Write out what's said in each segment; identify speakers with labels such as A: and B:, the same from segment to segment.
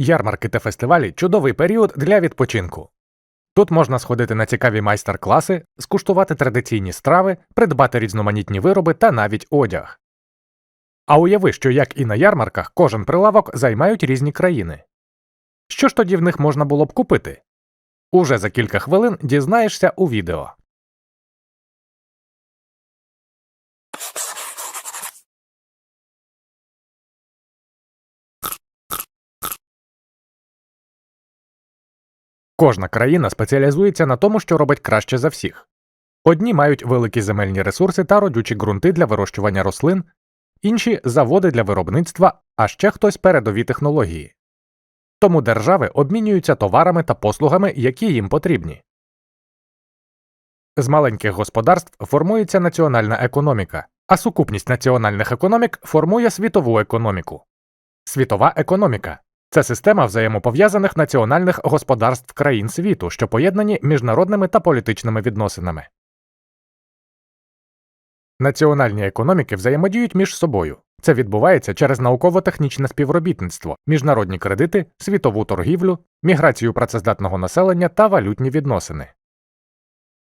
A: Ярмарки та фестивалі чудовий період для відпочинку. Тут можна сходити на цікаві майстер-класи, скуштувати традиційні страви, придбати різноманітні вироби та навіть одяг. А уяви, що як і на ярмарках, кожен прилавок займають різні країни. Що ж тоді в них можна було б купити? Уже за кілька хвилин дізнаєшся у відео. Кожна країна спеціалізується на тому, що робить краще за всіх. Одні мають великі земельні ресурси та родючі ґрунти для вирощування рослин, інші заводи для виробництва, а ще хтось передові технології. Тому держави обмінюються товарами та послугами, які їм потрібні. З маленьких господарств формується національна економіка, а сукупність національних економік формує світову економіку. Світова економіка це система взаємопов'язаних національних господарств країн світу, що поєднані міжнародними та політичними відносинами. Національні економіки взаємодіють між собою. Це відбувається через науково-технічне співробітництво, міжнародні кредити, світову торгівлю, міграцію працездатного населення та валютні відносини.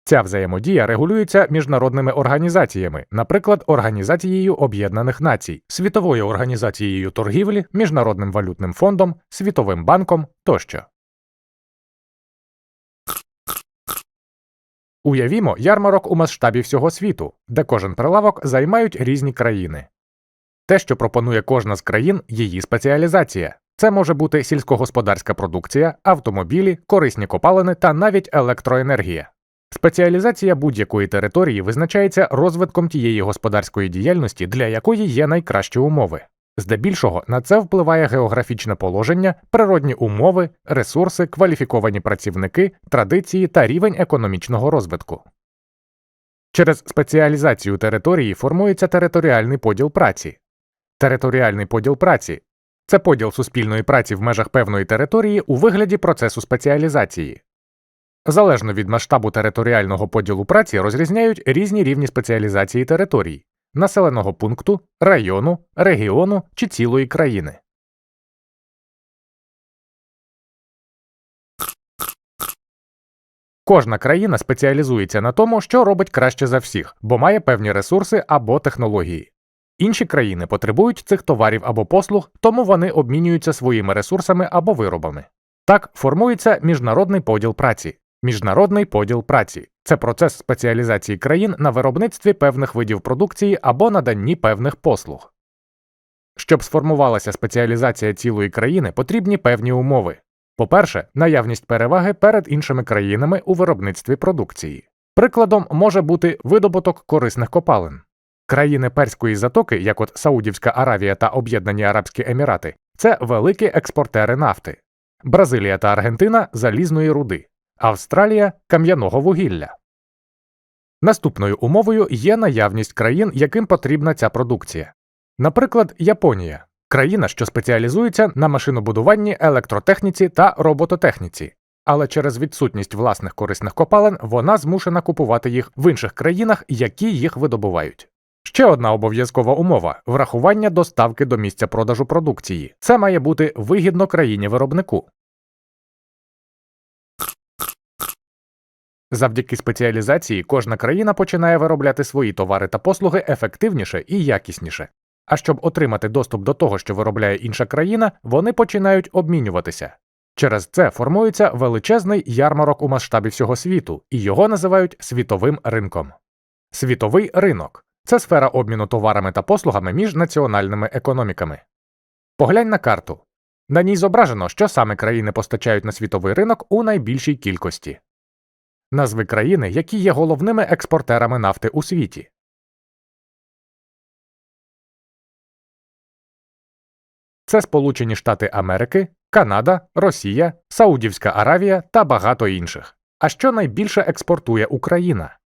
A: Ця взаємодія регулюється міжнародними організаціями, наприклад, Організацією Об'єднаних Націй, Світовою організацією торгівлі, Міжнародним валютним фондом, Світовим банком тощо. Уявімо ярмарок у масштабі всього світу, де кожен прилавок займають різні країни. Те, що пропонує кожна з країн, її спеціалізація. Це може бути сільськогосподарська продукція, автомобілі, корисні копалини та навіть електроенергія. Спеціалізація будь-якої території визначається розвитком тієї господарської діяльності, для якої є найкращі умови. Здебільшого на це впливає географічне положення, природні умови, ресурси, кваліфіковані працівники, традиції та рівень економічного розвитку. Через спеціалізацію території формується територіальний поділ праці. Територіальний поділ праці це поділ суспільної праці в межах певної території у вигляді процесу спеціалізації. Залежно від масштабу територіального поділу праці розрізняють різні рівні спеціалізації територій населеного пункту, району, регіону чи цілої країни. Кожна країна спеціалізується на тому, що робить краще за всіх, бо має певні ресурси або технології. Інші країни потребують цих товарів або послуг, тому вони обмінюються своїми ресурсами або виробами. Так формується міжнародний поділ праці. Міжнародний поділ праці це процес спеціалізації країн на виробництві певних видів продукції або наданні певних послуг. Щоб сформувалася спеціалізація цілої країни, потрібні певні умови. По-перше, наявність переваги перед іншими країнами у виробництві продукції. Прикладом може бути видобуток корисних копалин. Країни Перської затоки, як от Саудівська Аравія та Об'єднані Арабські Емірати, це великі експортери нафти, Бразилія та Аргентина залізної руди. Австралія кам'яного вугілля. Наступною умовою є наявність країн, яким потрібна ця продукція. Наприклад, Японія країна, що спеціалізується на машинобудуванні, електротехніці та робототехніці, але через відсутність власних корисних копалин вона змушена купувати їх в інших країнах, які їх видобувають. Ще одна обов'язкова умова врахування доставки до місця продажу продукції. Це має бути вигідно країні виробнику. Завдяки спеціалізації кожна країна починає виробляти свої товари та послуги ефективніше і якісніше. А щоб отримати доступ до того, що виробляє інша країна, вони починають обмінюватися. Через це формується величезний ярмарок у масштабі всього світу, і його називають світовим ринком. Світовий ринок це сфера обміну товарами та послугами між національними економіками. Поглянь на карту. На ній зображено, що саме країни постачають на світовий ринок у найбільшій кількості. Назви країни, які є головними експортерами нафти у світі. Це Сполучені Штати Америки, Канада, Росія, Саудівська Аравія та багато інших. А що найбільше експортує Україна?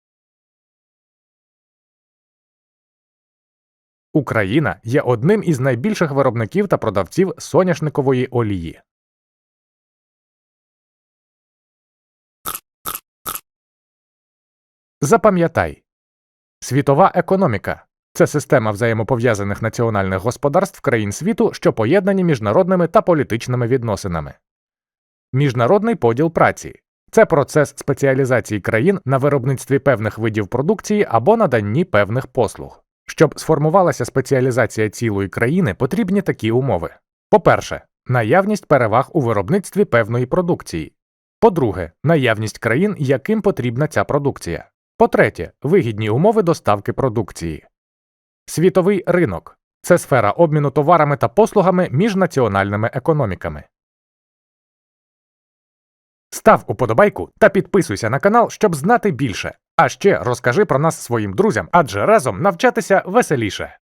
A: Україна є одним із найбільших виробників та продавців соняшникової олії. Запам'ятай світова економіка Це система взаємопов'язаних національних господарств країн світу, що поєднані міжнародними та політичними відносинами. Міжнародний поділ праці це процес спеціалізації країн на виробництві певних видів продукції або наданні певних послуг. Щоб сформувалася спеціалізація цілої країни, потрібні такі умови: по-перше, наявність переваг у виробництві певної продукції. По-друге, наявність країн, яким потрібна ця продукція. По-третє, вигідні умови доставки продукції. Світовий ринок це сфера обміну товарами та послугами між національними економіками. Став уподобайку та підписуйся на канал, щоб знати більше. А ще розкажи про нас своїм друзям, адже разом навчатися веселіше.